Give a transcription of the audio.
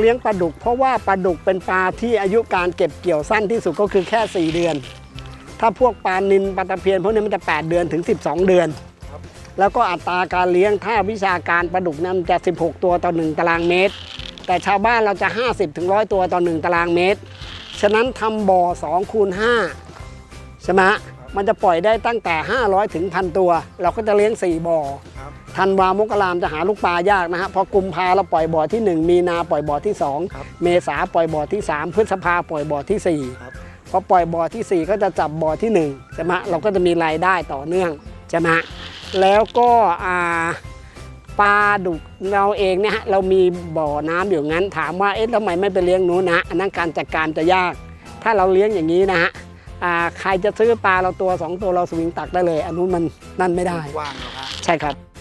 เลี้ยงปลาดุก เพราะว่าปลาดุกเป็นปลาที่อายุการเก็บเกี่ยวสั้นที่สุดก็คือแค่ 4 เดือน ถ้าพวกปลานินปลาตะเพียนพวกนี้มันจะ 8 เดือนถึง 12 เดือน แล้วก็อัตราการเลี้ยงถ้าวิชาการปลาดุกนั้นจะ 16 ตัวต่อ 1 ตารางเมตร แต่ชาวบ้านเราจะ 50ถึง100ตัวต่อ 1 ตารางเมตร ฉะนั้นทำบ่อ2คูณ5ใช่ไหมมันจะปล่อยได้ตั้งแต่ 500ถึงพันตัว เราก็จะเลี้ยง 4 บ่อ ธันวามกรามจะหาลูกปลายากนะฮะพอกุมภาเราปล่อยบ่อที่ 1 มีนาปล่อยบ่อที่ ครับ2 เมษาปล่อยบ่อที่ 3 พฤษภาปล่อยบ่อที่ ครับ 4 พอปล่อยบ่อที่4 ก็จะจับบ่อที่ 1 ใช่ไหมเราก็จะมีรายได้ต่อเนื่อง ใช่ไหมแล้วก็อ่าปลาดุกเราเองเนี่ยฮะเรามีบ่อน้ำอยู่งั้น ถามว่าเอ๊ะทำไมไม่ไปเลี้ยงหนูนะอันนั้นการจัดการจะยาก ถ้าเราเลี้ยงอย่างนี้นะฮะอ่าใครจะซื้อปลาเราตัวสองตัวเราสวิงตักได้เลย อันนู้นมันนั่นไม่ได้กว้างเหรอฮะ ใช่ครับ